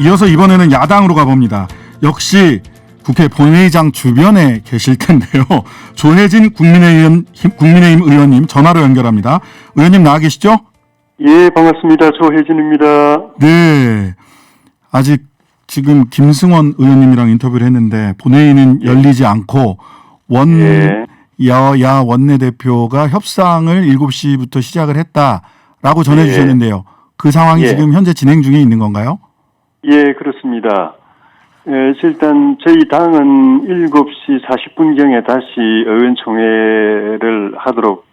이어서 이번에는 야당으로 가봅니다. 역시 국회 본회의장 주변에 계실 텐데요. 조혜진 국민의힘, 국민의힘 의원님 전화로 연결합니다. 의원님 나와 계시죠? 예, 반갑습니다. 조혜진입니다. 네. 아직 지금 김승원 의원님이랑 인터뷰를 했는데 본회의는 열리지 않고 원 예. 여야 원내대표가 협상을 7시부터 시작을 했다라고 전해 예. 주셨는데요. 그 상황이 예. 지금 현재 진행 중에 있는 건가요? 예, 그렇습니다. 예, 일단 저희 당은 7시 40분경에 다시 의원총회를 하도록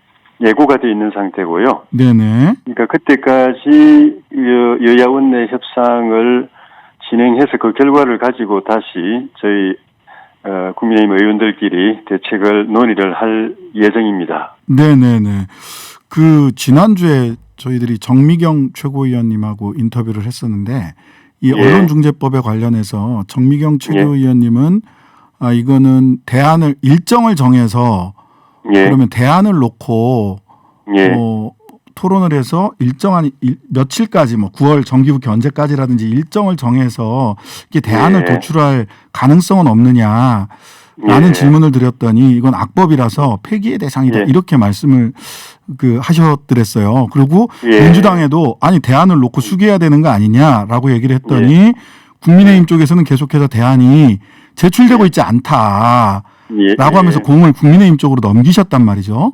예고가 돼 있는 상태고요. 네네. 그러니까 그때까지 여- 여야 원내 협상을 진행해서 그 결과를 가지고 다시 저희 어, 국민의힘 의원들끼리 대책을 논의를 할 예정입니다. 네네네. 그 지난주에 저희들이 정미경 최고위원님하고 인터뷰를 했었는데 이 예. 언론중재법에 관련해서 정미경 예. 최고위원님은 아 이거는 대안을 일정을 정해서 예, 그러면 대안을 놓고 예, 뭐 토론을 해서 일정한 일- 며칠까지 뭐 9월 정기국회 언제까지라든지 일정을 정해서 이게 대안을 예. 도출할 가능성은 없느냐 라는 예. 질문을 드렸더니 이건 악법이라서 폐기의 대상이다 예. 이렇게 말씀을 그 하셨더랬어요. 그리고 예. 민주당에도 아니 대안을 놓고 숙여야 되는 거 아니냐라고 얘기를 했더니 예. 국민의힘 쪽에서는 계속해서 대안이 제출되고 있지 않다라고 예, 하면서 예. 공을 국민의힘 쪽으로 넘기셨단 말이죠.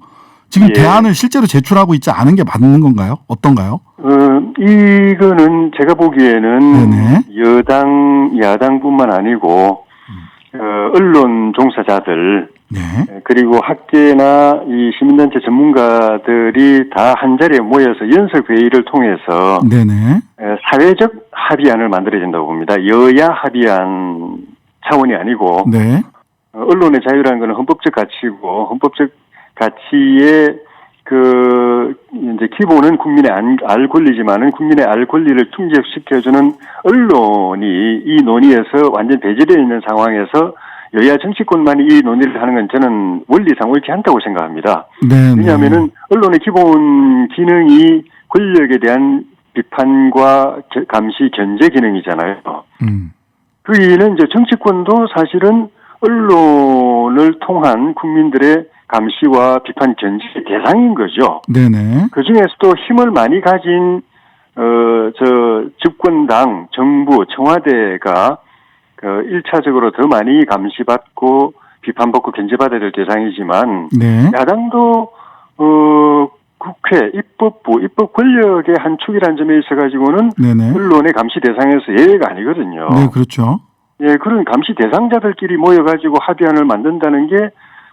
지금 예. 대안을 실제로 제출하고 있지 않은 게 맞는 건가요? 어떤가요? 어, 이거는 제가 보기에는 네네. 여당, 야당뿐만 아니고 어, 언론 종사자들 네. 그리고 학계나 이 시민단체 전문가들이 다 한 자리에 모여서 연석 회의를 통해서 네네. 에, 사회적 합의안을 만들어야 된다고 봅니다. 여야 합의안 차원이 아니고 네. 어, 언론의 자유라는 것은 헌법적 가치고 헌법적 가치의 그 이제 기본은 국민의 안- 알 권리지만은 국민의 알 권리를 충족시켜주는 언론이 이 논의에서 완전 배제되어 있는 상황에서 여야 정치권만이 이 논의를 하는 건 저는 원리상 옳지 않다고 생각합니다. 네. 왜냐하면은 언론의 기본 기능이 권력에 대한 비판과 겨- 감시 견제 기능이잖아요. 음. 그 이유는 이제 정치권도 사실은 언론을 통한 국민들의 감시와 비판 견제의 대상인 거죠. 네네. 그 중에서도 힘을 많이 가진 어 저 집권당, 정부, 청와대가 그 일차적으로 더 많이 감시받고 비판받고 견제받아야 될 대상이지만 네. 야당도 어 국회, 입법부, 입법 권력의 한 축이라는 점에 있어 가지고는. 언론의 감시 대상에서 예외가 아니거든요. 네, 그렇죠. 예, 그런 감시 대상자들끼리 모여 가지고 합의안을 만든다는 게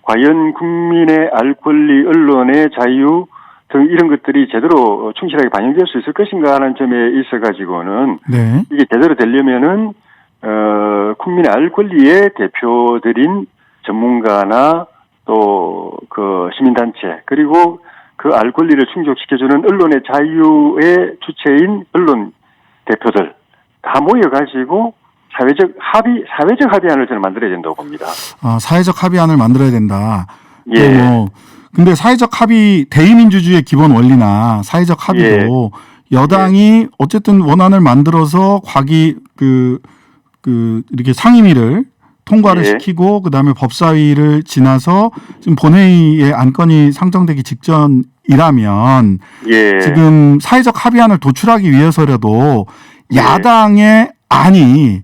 과연 국민의 알 권리, 언론의 자유 등 이런 것들이 제대로 충실하게 반영될 수 있을 것인가 하는 점에 있어 가지고는 네. 이게 제대로 되려면은, 어, 국민의 알 권리의 대표들인 전문가나 또 그 시민단체 그리고 그 알 권리를 충족시켜주는 언론의 자유의 주체인 언론 대표들 다 모여가지고 사회적 합의, 사회적 합의안을 저는 만들어야 된다고 봅니다. 아, 사회적 합의안을 만들어야 된다. 예. 네, 뭐, 근데 사회적 합의 대의민주주의의 기본 원리나 사회적 합의도 예. 여당이 어쨌든 원안을 만들어서 과기 그, 그 이렇게 상임위를 통과를 예. 시키고 그다음에 법사위를 지나서 지금 본회의에 안건이 상정되기 직전이라면 예. 지금 사회적 합의안을 도출하기 위해서라도 예. 야당의 안이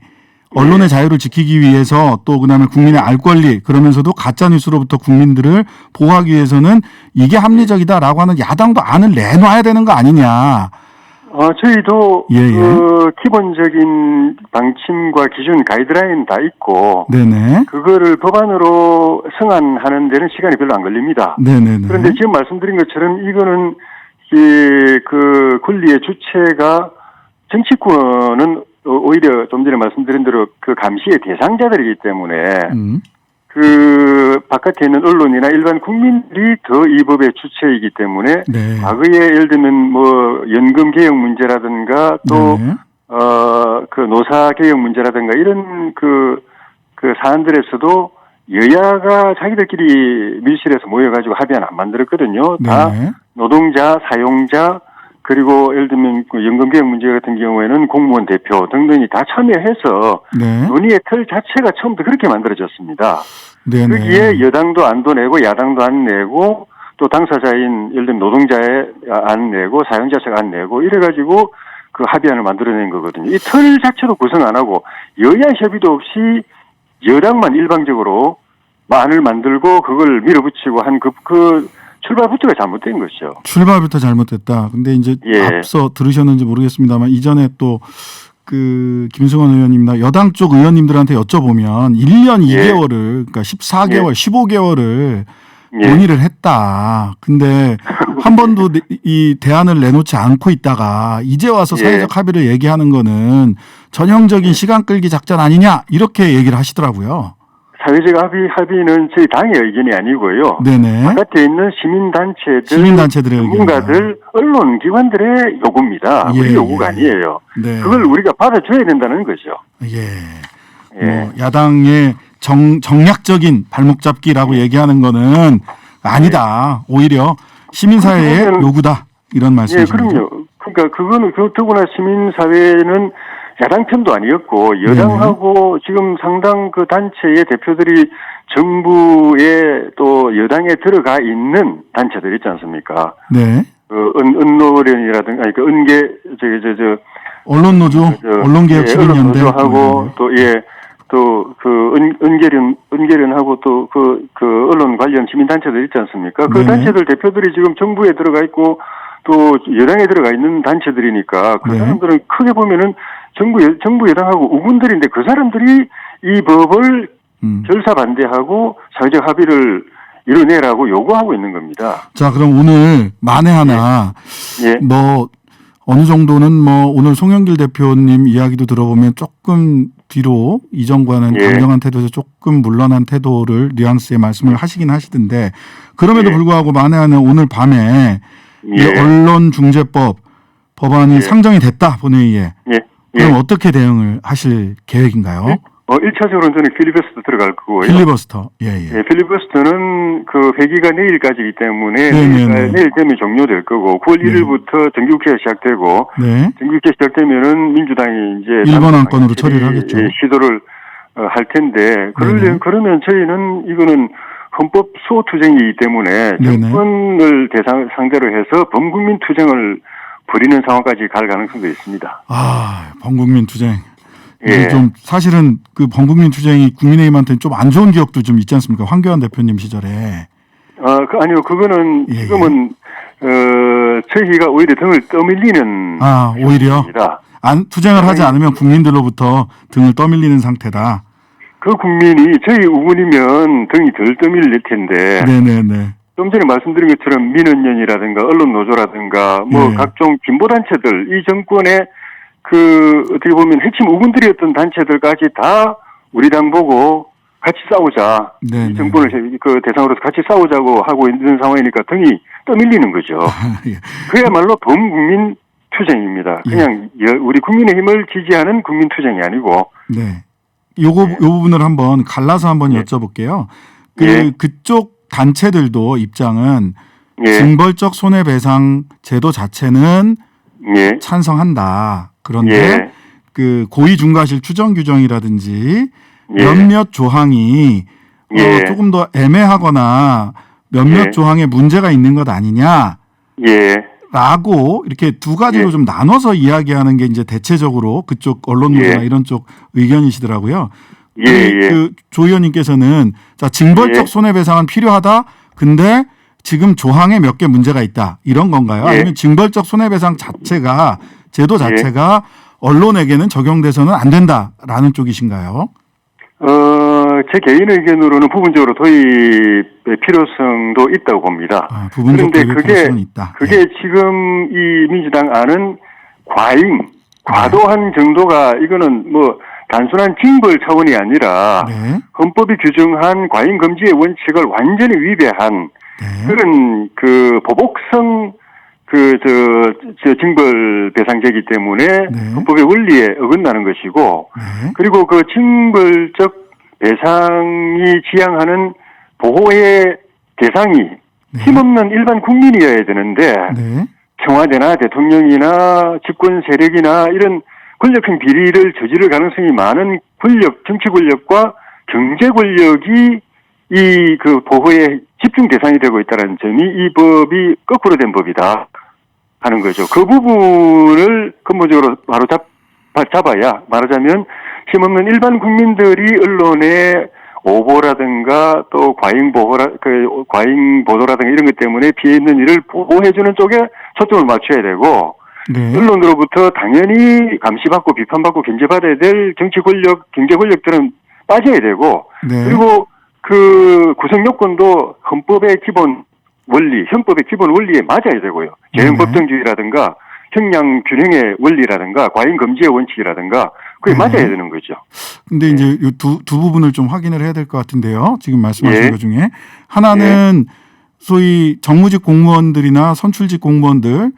언론의 자유를 지키기 위해서 또 그다음에 국민의 알 권리 그러면서도 가짜 뉴스로부터 국민들을 보호하기 위해서는 이게 합리적이다라고 하는 야당도 안을 내놔야 되는 거 아니냐. 어, 저희도 예, 예. 그 기본적인 방침과 기준 가이드라인 다 있고 네네. 그거를 법안으로 성안하는 데는 시간이 별로 안 걸립니다. 네네네. 그런데 지금 말씀드린 것처럼 이거는 이그 권리의 주체가 정치권은 오히려 좀 전에 말씀드린 대로 그 감시의 대상자들이기 때문에 음. 그 바깥에 있는 언론이나 일반 국민들이 더 이 법의 주체이기 때문에 네. 과거에 예를 들면 뭐 연금 개혁 문제라든가 또 네. 어, 그 노사 개혁 문제라든가 이런 그, 그 사안들에서도 여야가 자기들끼리 밀실에서 모여가지고 합의안 안 만들었거든요. 다 네. 노동자, 사용자, 그리고 예를 들면 그 연금개혁 문제 같은 경우에는 공무원 대표 등등이 다 참여해서 네. 논의의 틀 자체가 처음부터 그렇게 만들어졌습니다. 네네. 거기에 여당도 안도 내고 야당도 안 내고 또 당사자인 예를 들면 노동자의 안 내고 사용자 측 안 내고 이래가지고 그 합의안을 만들어낸 거거든요. 이 틀 자체도 구성 안 하고 여야 협의도 없이 여당만 일방적으로 안을 만들고 그걸 밀어붙이고 한 그 그 출발부터가 잘못된 것이죠. 출발부터 잘못됐다. 근데 이제 예. 앞서 들으셨는지 모르겠습니다만 이전에 또 그 김승원 의원님이나 여당 쪽 의원님들한테 여쭤보면 1년 예. 2개월을 그러니까 14개월, 15개월을 예. 논의를 했다. 근데 한 번도 내- 이 대안을 내놓지 않고 있다가 이제 와서 예. 사회적 합의를 얘기하는 거는 전형적인 시간 끌기 작전 아니냐 이렇게 얘기를 하시더라고요. 사회적 합의 합의는 저희 당의 의견이 아니고요. 네네. 바깥에 있는 시민단체들, 시민단체들의 전문가들, 언론기관들의 요구입니다. 예, 우리 요구가 예. 아니에요. 네. 그걸 우리가 받아줘야 된다는 거죠. 예. 예. 뭐 야당의 정, 정략적인 발목 잡기라고 얘기하는 거는 아니다. 오히려 시민사회의 요구다. 이런 예, 말씀이신 거죠. 그럼요. 그러니까 그거는 그 더구나 시민사회는 야당 편도 아니었고 여당하고 네. 지금 상당 그 단체의 대표들이 정부에 또 여당에 들어가 있는 단체들 있지 않습니까? 네. 그 은, 은노련이라든가 아니 그 은계 저기 저저 언론노조, 언론개혁 시민연대 하고 네. 또 예. 또그 은계련 은계련하고 또그그 언론 관련 시민 단체들 있지 않습니까? 그 네네. 단체들 대표들이 지금 정부에 들어가 있고 또 여당에 들어가 있는 단체들이니까 그 네. 사람들은 크게 보면은 정부 여- 정부 여당하고 우군들인데 그 사람들이 이 법을 음. 절사 반대하고 사회적 합의를 이뤄내라고 요구하고 있는 겁니다. 자, 그럼 오늘 만에 하나 예. 뭐 어느 정도는 뭐 오늘 송영길 대표님 이야기도 들어보면 조금 뒤로 이전과는 예. 강경한 태도에서 조금 물러난 태도를 뉘앙스의 말씀을 하시긴 하시던데 그럼에도 예. 불구하고 만에 하나 오늘 밤에 이 예. 언론중재법 법안이 예. 상정이 됐다 본회의에 예. 그럼 예. 어떻게 대응을 하실 계획인가요? 예? 어, 1차적으로는 저는 필리버스터 들어갈 거고요. 필리버스터 예 예 예, 필리버스터는 그 회기가 내일까지이기 때문에 네네네. 내일, 내일 되면 종료될 거고 9월 네. 1일부터 정기국회가 시작되고 네 정기국회 시작되면은 민주당이 이제 일본 당장 안건으로 처리, 처리를 하겠죠. 예, 시도를 어, 할 텐데 그러려 네네. 그러면 저희는 이거는 헌법 수호 투쟁이기 때문에. 정권을 대상 상대로 해서 범국민 투쟁을 벌이는 상황까지 갈 가능성도 있습니다. 아, 범국민 투쟁. 예. 좀 사실은 그 범국민 투쟁이 국민의힘한테는 좀안 좋은 기억도 좀 있지 않습니까? 황교안 대표님 시절에. 어, 그, 아니요, 그거는 예, 지금은 어, 저희가 오히려 등을 떠밀리는 아, 오히려. 안 투쟁을 하지 네. 않으면 국민들로부터 등을 떠밀리는 상태다. 그 국민이 저희 우군이면 등이 덜 떠밀릴 텐데 네, 네, 네. 좀 전에 말씀드린 것처럼 민원연이라든가 언론 노조라든가 뭐 예. 각종 진보 단체들 이 정권의 그 어떻게 보면 핵심 우군들이었던 단체들까지 다 우리 당 보고 같이 싸우자 네, 이 네. 정권을 그 대상으로서 같이 싸우자고 하고 있는 상황이니까 등이 떠밀리는 거죠. 예. 그야말로 범국민 투쟁입니다. 예. 그냥 여- 우리 국민의 힘을 지지하는 국민 투쟁이 아니고 네. 요거 요 부분을 한번 갈라서 한번 예. 여쭤볼게요. 그 예. 그쪽 단체들도 입장은 예, 징벌적 손해배상 제도 자체는 예, 찬성한다. 그런데 예, 그 고의 중과실 추정 규정이라든지 예. 몇몇 조항이 예. 어, 조금 더 애매하거나 몇몇 예. 조항에 문제가 있는 것 아니냐 라고 예, 이렇게 두 가지로 예. 좀 나눠서 이야기하는 게 이제 대체적으로 그쪽 언론노조나 예. 이런 쪽 의견이시더라고요. 예, 그, 예. 그조 의원님께서는 자 징벌적 예. 손해배상은 필요하다. 근데 지금 조항에 몇 개 문제가 있다. 이런 건가요? 예. 아니면 징벌적 손해배상 자체가 제도 자체가 언론에게는 적용돼서는 안 된다라는 쪽이신가요? 어, 제 개인 의견으로는 부분적으로 도입의 필요성도 있다고 봅니다. 아, 그런데 그게. 그게 예. 지금 이 민주당 안은 과잉, 과도한 정도가 이거는 뭐 단순한 징벌 차원이 아니라 네. 헌법이 규정한 과잉 금지의 원칙을 완전히 위배한 네. 그런 그 보복성 그 저 저 징벌 배상제이기 때문에 네. 헌법의 원리에 어긋나는 것이고 네. 그리고 그 징벌적 배상이 지향하는 보호의 대상이 네. 힘없는 일반 국민이어야 되는데 네. 청와대나 대통령이나 집권 세력이나 이런 권력형 비리를 저지를 가능성이 많은 권력, 정치 권력과 경제 권력이 이 그 보호의 집중 대상이 되고 있다는 점이 이 법이 거꾸로 된 법이다 하는 거죠. 그 부분을 근본적으로 바로 잡, 잡아야 말하자면 힘없는 일반 국민들이 언론에 오보라든가 또 과잉 보호라 그 과잉 보도라든가 이런 것 때문에 피해 있는 일을 보호해주는 쪽에 초점을 맞춰야 되고 네. 언론으로부터 당연히 감시받고 비판받고 견제받아야 될 정치 권력, 경제 권력들은 빠져야 되고 네. 그리고 그 구성 요건도 헌법의 기본 원리, 헌법의 기본 원리에 맞아야 되고요. 재형 네네. 법정주의라든가 형량 균형의 원리라든가 과잉 금지의 원칙이라든가 그게 네. 맞아야 되는 거죠. 근데 이제 이 두, 두 부분을 좀 확인을 해야 될 것 같은데요. 지금 말씀하신 예. 것 중에 하나는 소위 정무직 공무원들이나 선출직 공무원들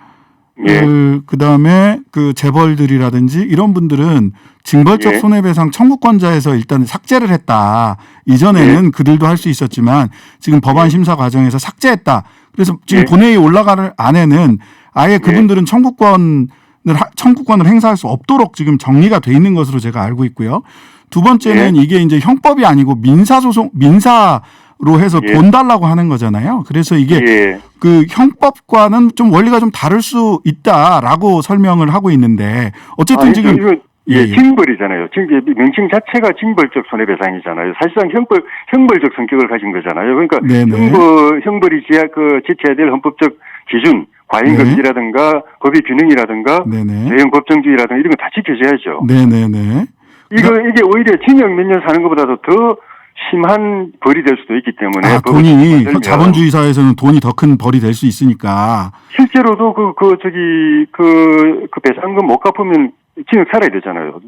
예. 그 다음에 그 재벌들이라든지 이런 분들은 징벌적 예. 손해배상 청구권자에서 일단 삭제를 했다. 이전에는 그들도 할 수 있었지만 지금 법안 심사 과정에서 삭제했다. 그래서 지금 예. 본회의 올라가는 안에는 아예 그분들은 청구권을 하- 청구권을 행사할 수 없도록 지금 정리가 돼 있는 것으로 제가 알고 있고요. 두 번째는 이게 이제 형법이 아니고 민사 소송 민사 로 해서 예. 돈 달라고 하는 거잖아요. 그래서 이게 예. 그 형법과는 좀 원리가 좀 다를 수 있다라고 설명을 하고 있는데 어쨌든 아니, 지금 이거 예, 예, 예. 징벌이잖아요. 징 명칭 자체가 징벌적 손해배상이잖아요. 사실상 형벌 형벌적 성격을 가진 거잖아요. 그러니까 네네. 형벌 형벌이 지야 그 지켜야 될 헌법적 기준, 과잉 네. 금지라든가 법의 균형이라든가 네네 대형 법정주의라든가 이런 거 다 지켜져야죠. 네네네 이거 이게 오히려 징역 몇 년 사는 것보다도 더 심한 벌이 될 수도 있기 때문에 아 돈이 자본주의 사회에서는 돈이 더 큰 벌이 될 수 있으니까 실제로도 그, 그, 저기, 그, 그 배상금 못 갚으면 징역 살아야 되잖아요.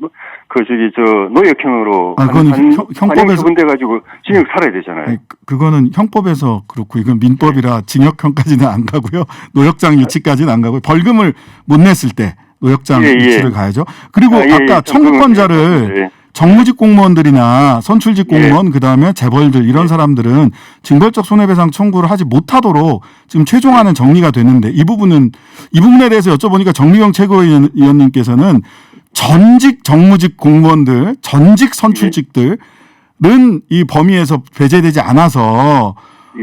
그, 저기, 저, 노역형으로. 아, 그건 한, 형- 형법에서- 처분돼가지고 징역 살아야 되잖아요. 아니, 그- 그거는 형법에서 그렇고 이건 민법이라 징역형까지는 안 가고요 노역장 유치까지는 안 가고요 벌금을 못 냈을 때 노역장 예, 예. 유치를 가야죠. 그리고 아, 예, 아까 예. 청구권자를 예. 정무직 공무원들이나 선출직 예. 공무원 그다음에 재벌들 이런 사람들은 징벌적 손해배상 청구를 하지 못하도록 지금 최종안은 정리가 됐는데 이 부분은 이 부분에 대해서 여쭤보니까 정미경 최고위원님께서는 전직 정무직 공무원들 전직 선출직들은 이 범위에서 배제되지 않아서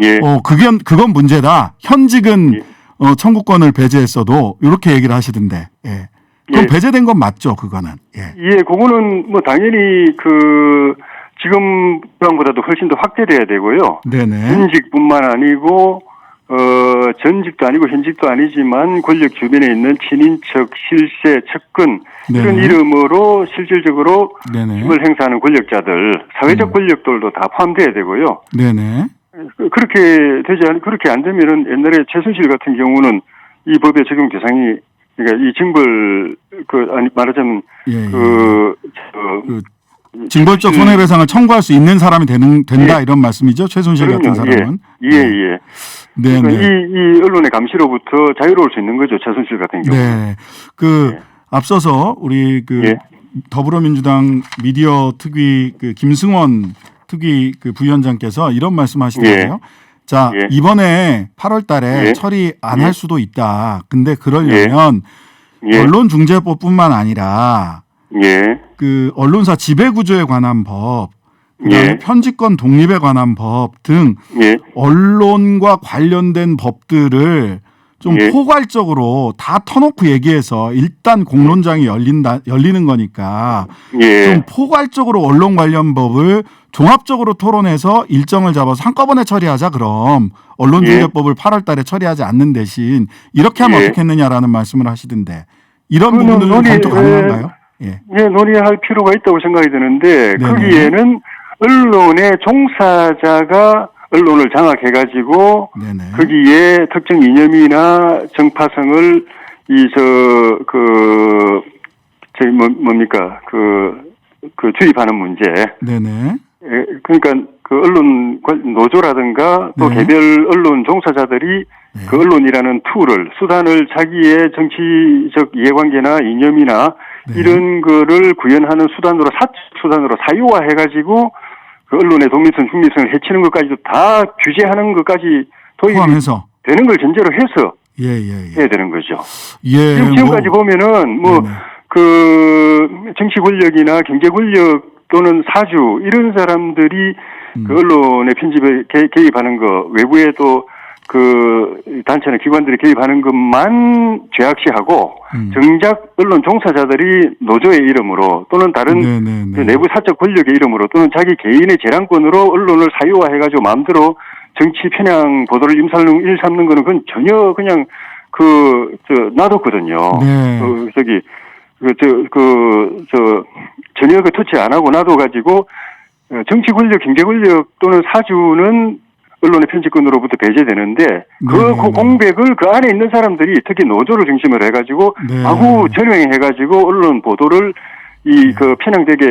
예. 어 그건 그건 문제다 현직은 예. 어, 청구권을 배제했어도 이렇게 얘기를 하시던데 예. 그럼 예. 배제된 건 맞죠 그거는 예. 예, 그거는 뭐 당연히 그, 지금 보다도 훨씬 더 확대돼야 되고요. 네네 현직뿐만 아니고 어 전직도 아니고 현직도 아니지만 권력 주변에 있는 친인척, 실세, 측근 이런 네네. 이름으로 실질적으로 네네 힘을 행사하는 권력자들, 사회적 음. 권력들도 다 포함돼야 되고요. 네네 그- 그렇게 되지 않 그렇게 안 되면은 옛날에 최순실 같은 경우는 이 법의 적용 대상이 그러니까 이 징벌 그 아니 말하자면 예, 예. 그, 저, 그 징벌적 손해배상을 청구할 수 있는 사람이 되는 된다 예. 이런 말씀이죠 최순실 같은 그럼요. 사람은 예, 예, 예. 네네 그러니까 이, 이 언론의 감시로부터 자유로울 수 있는 거죠. 최순실 같은 경우. 네. 그 예. 앞서서 우리 그 예. 더불어민주당 미디어 특위 그 김승원 특위 그 부위원장께서 이런 말씀하시더라고요. 자 예. 이번에 8월 달에 예. 처리 안 예. 할 수도 있다. 근데 그러려면 예, 언론중재법뿐만 아니라 예, 그 언론사 지배구조에 관한 법, 그다음에 예. 편집권 독립에 관한 법 등 예, 언론과 관련된 법들을 좀 예. 포괄적으로 다 터놓고 얘기해서 일단 공론장이 열린다 열리는 거니까 예, 좀 포괄적으로 언론 관련 법을 종합적으로 토론해서 일정을 잡아서 한꺼번에 처리하자 그럼 언론중재법을 8월달에 처리하지 않는 대신 이렇게 하면 예. 어떻겠느냐라는 말씀을 하시던데 이런 부분들은 논의- 검토 가능한가요? 예. 예, 논의할 필요가 있다고 생각이 드는데 네네. 거기에는 언론의 종사자가 언론을 장악해가지고 네네. 거기에 특정 이념이나 정파성을 이 저 그 저기 뭐 뭡니까 그그 주입하는 문제. 네네. 예, 그러니까 그 언론 관- 노조라든가 또 네. 개별 언론 종사자들이 네. 그 언론이라는 툴을 수단을 자기의 정치적 이해관계나 이념이나 네. 이런 거를 구현하는 수단으로 사 수단으로 사유화해 가지고 그 언론의 독립성 중립성을 해치는 것까지도 다 규제하는 것까지 도입이 포함해서 되는 걸 전제로 해서 예, 예, 예. 해야 되는 거죠. 예. 지금 지금까지 뭐, 보면은 뭐. 그 정치 권력이나 경제 권력 또는 사주 이런 사람들이 음. 그 언론의 편집에 개, 개입하는 거 외부에 또 그 단체나 기관들이 개입하는 것만 죄악시하고 음. 정작 언론 종사자들이 노조의 이름으로 또는 다른 네, 네, 그 네. 내부 사적 권력의 이름으로 또는 자기 개인의 재량권으로 언론을 사유화해가지고 마음대로 정치 편향 보도를 임삼는 일삼는 거는 그건 전혀 그냥 그 저 놔뒀거든요. 네. 그 저기 그저그저 전혀 그 터치 안 하고 놔둬 가지고 어, 정치 권력, 경제 권력 또는 사주는 언론의 편집권으로부터 배제되는데 그 네, 고- 네. 공백을 그 안에 있는 사람들이 특히 노조를 중심으로 해가지고 네. 마구 전횡해가지고 언론 보도를 네. 이그 편향되게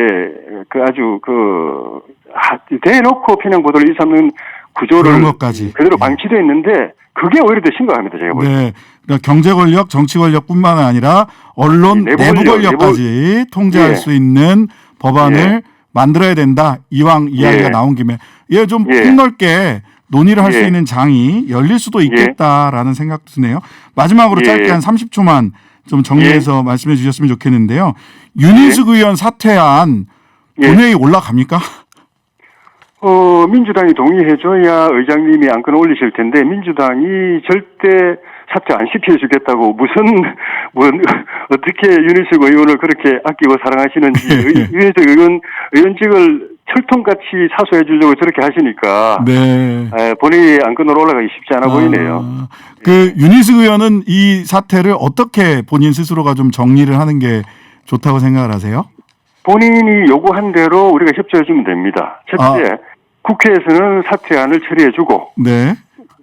그 아주 그 하- 대놓고 편향 보도를 일삼는 구조를 것까지. 그대로 예. 방치되어 있는데 그게 오히려 더 심각합니다 제가 볼 때. 네. 그러니까 경제 권력, 정치 권력뿐만 아니라 언론 네, 내부, 내부 권력, 권력까지 통제할 예. 수 있는 법안을 예. 만들어야 된다. 이왕 이야기가 예. 나온 김에 예, 좀 예. 폭넓게 논의를 할수 예. 있는 장이 열릴 수도 있겠다라는 생각도 드네요. 마지막으로 예. 짧게 한 30초만 좀 정리해서 말씀해 주셨으면 좋겠는데요. 윤희숙 의원 사퇴안 예. 본회의 올라갑니까? 어, 민주당이 동의해줘야 의장님이 안건을 올리실 텐데, 민주당이 절대 사퇴 안 시켜주겠다고, 무슨, 뭐, 어떻게 윤희숙 의원을 그렇게 아끼고 사랑하시는지, 예. 의- 윤희숙 의원, 의원직을 철통같이 사소해 주려고 저렇게 하시니까, 네. 에, 본회의 안건으로 올라가기 쉽지 않아 보이네요. 아, 그 윤희숙 의원은 이 사태를 어떻게 본인 스스로가 좀 정리를 하는 게 좋다고 생각을 하세요? 본인이 요구한 대로 우리가 협조해 주면 됩니다. 첫째, 국회에서는 사퇴안을 처리해 주고, 네.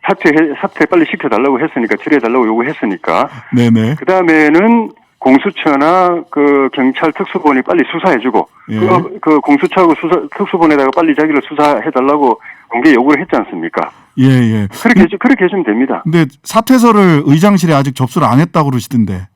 사퇴, 사퇴 빨리 시켜달라고 했으니까, 처리해 달라고 요구했으니까, 네네. 그 다음에는 공수처나 그 경찰 특수본이 빨리 수사해주고 예. 그, 그 공수처하고 수사 특수본에다가 빨리 자기를 수사해달라고 공개 요구를 했지 않습니까? 예, 예. 그렇게 해주, 그렇게 해주면 됩니다. 근데 사퇴서를 의장실에 아직 접수를 안 했다고 그러시던데.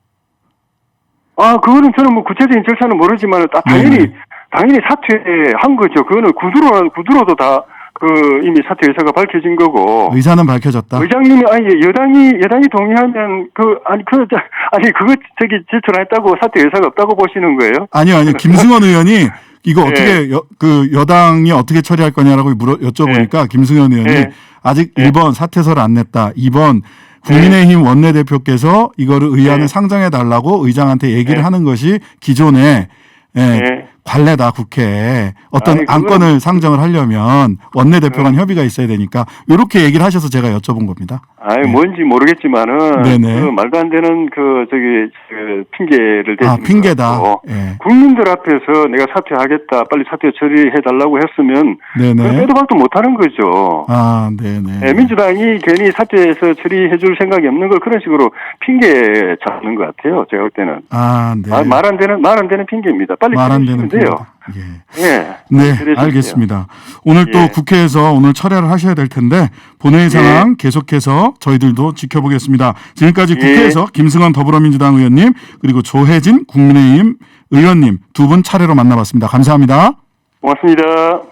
아 그거는 저는 뭐 구체적인 절차는 모르지만 다 당연히 네네. 당연히 사퇴한 거죠. 그거는 구두로 구두로도 다 그 이미 사퇴 의사가 밝혀진 거고. 의사는 밝혀졌다. 의장님이 아니 여당이 여당이 동의하면 그 아니 그 저- 아니 그거 저기 제출 안 했다고 사퇴 의사가 없다고 보시는 거예요? 아니요, 아니요. 김승원 의원이 이거 예. 어떻게 여, 그 여당이 어떻게 처리할 거냐라고 물어 여쭤보니까 김승현 의원이 예. 아직 예. 1번 사퇴서를 안 냈다. 2번 국민의힘 원내대표께서 이거를 의안을 예. 상정해 달라고 의장한테 얘기를 예. 하는 것이 기존의 예, 예. 관례다 국회에 어떤 아니, 그건- 안건을 상정을 하려면 원내대표 간 협의가 있어야 되니까 이렇게 얘기를 하셔서 제가 여쭤본 겁니다. 아니 뭔지 모르겠지만은 네. 네네. 그 말도 안 되는 그 저기 그 핑계를 대는 아 핑계다. 것 같고 예. 국민들 앞에서 내가 사퇴하겠다 빨리 사퇴 처리해 달라고 했으면 네네. 그 빼도 박도 못하는 거죠. 아 네네. 예, 민주당이 괜히 사퇴해서 처리해 줄 생각이 없는 걸 그런 식으로 핑계 잡는 것 같아요. 제가 볼 때는 아 네. 말 안 되는 말 안 되는 핑계입니다. 빨리 말안 처리하시면 되는 돼요. 핑계다. 예. 예. 네. 알겠습니다. 오늘 또 예. 국회에서 오늘 철회를 하셔야 될 텐데 본회의 상황 계속해서 저희들도 지켜보겠습니다. 지금까지 예. 국회에서 김승원 더불어민주당 의원님 그리고 조혜진 국민의힘 의원님 두 분 차례로 만나봤습니다. 감사합니다. 고맙습니다.